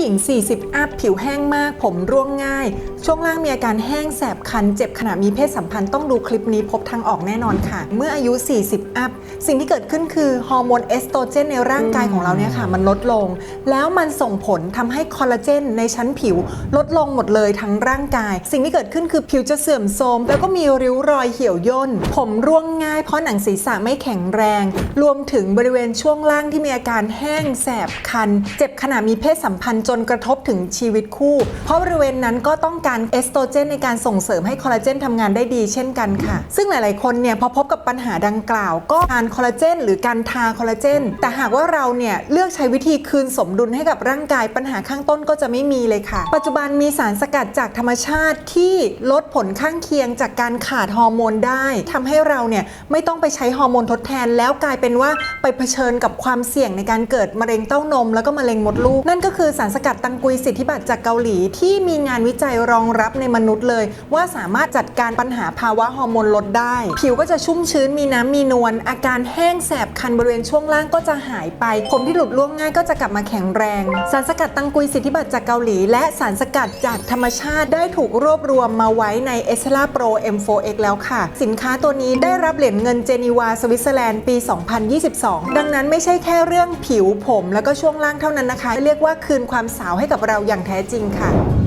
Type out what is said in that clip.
หญิง 40 อัพผิวแห้งมาก ผมร่วงง่าย ช่วงล่างมีอาการแห้งแสบคัน เจ็บขณะมีเพศสัมพันธ์ต้องดูคลิปนี้พบทางออกแน่นอนค่ะ เมื่ออายุ 40 อัพ สิ่งที่เกิดขึ้นคือ ฮอร์โมนเอสโตรเจนในร่างกายของเราเนี่ยค่ะ มันลดลง แล้วมันส่งผลทำให้คอลลาเจนในชั้นผิว ลดลงหมดเลยทั้งร่างกาย สิ่งที่เกิดขึ้นคือผิวจะเสื่อมโทรมแล้วก็มีริ้วรอยเหี่ยวย่น ผมร่วงง่ายเพราะหนังศีรษะไม่แข็งแรง รวมถึงบริเวณช่วงล่างที่มีอาการแห้งแสบคัน เจ็บขณะมีเพศสัมพันธ์จนกระทบถึงชีวิตคู่ เพราะบริเวณนั้นก็ต้องการเอสโตรเจนในการส่งเสริมให้คอลลาเจนทำงานได้ดีเช่นกันค่ะ ซึ่งหลาย ๆ คนเนี่ยพอพบกับปัญหาดังกล่าว ก็ทานคอลลาเจนหรือการทาคอลลาเจน แต่หากว่าเราเนี่ยเลือกใช้วิธีคืนสมดุลให้กับร่างกายปัญหาข้างต้นก็จะไม่มีเลยค่ะ ปัจจุบันมีสารสกัดจากธรรมชาติที่ลดผลข้างเคียงจากการขาดฮอร์โมนได้ทำให้เราเนี่ยไม่ต้องไปใช้ฮอร์โมนทดแทน แล้วกลายเป็นว่าไปเผชิญกับความเสี่ยงในการเกิดมะเร็งเต้านม แล้วก็มะเร็งมดลูก นั่นก็คือสารสกัดตังกุยสิทธิบัตรจากเกาหลี ที่มีงานวิจัยรองรับในมนุษย์เลย ว่าสามารถจัดการปัญหาภาวะฮอร์โมนลดได้ ผิวก็จะชุ่มชื้นมีน้ำมีนวลอาการแห้งแสบคันบริเวณช่วงล่างก็จะหายไป ผมที่หลุดร่วงง่ายก็จะกลับมาแข็งแรง สารสกัดตังกุยสิทธิบัตรจากเกาหลี และสารสกัดจากธรรมชาติได้ถูกรวบรวมมาไว้ใน e s l a Pro M4X แล้วค่ะ สินค้าตัวนี้ได้รับเหรียญเงินเจนีวาสวิตเซอร์แลนด์ปี 2022 ดังนั้นไม่ใช่แค่เรื่องผิวผม แล้วก็ช่วงล่างเท่านั้นนะคะ เรียกว่าคืนความสาวให้กับเราอย่างแท้จริงค่ะ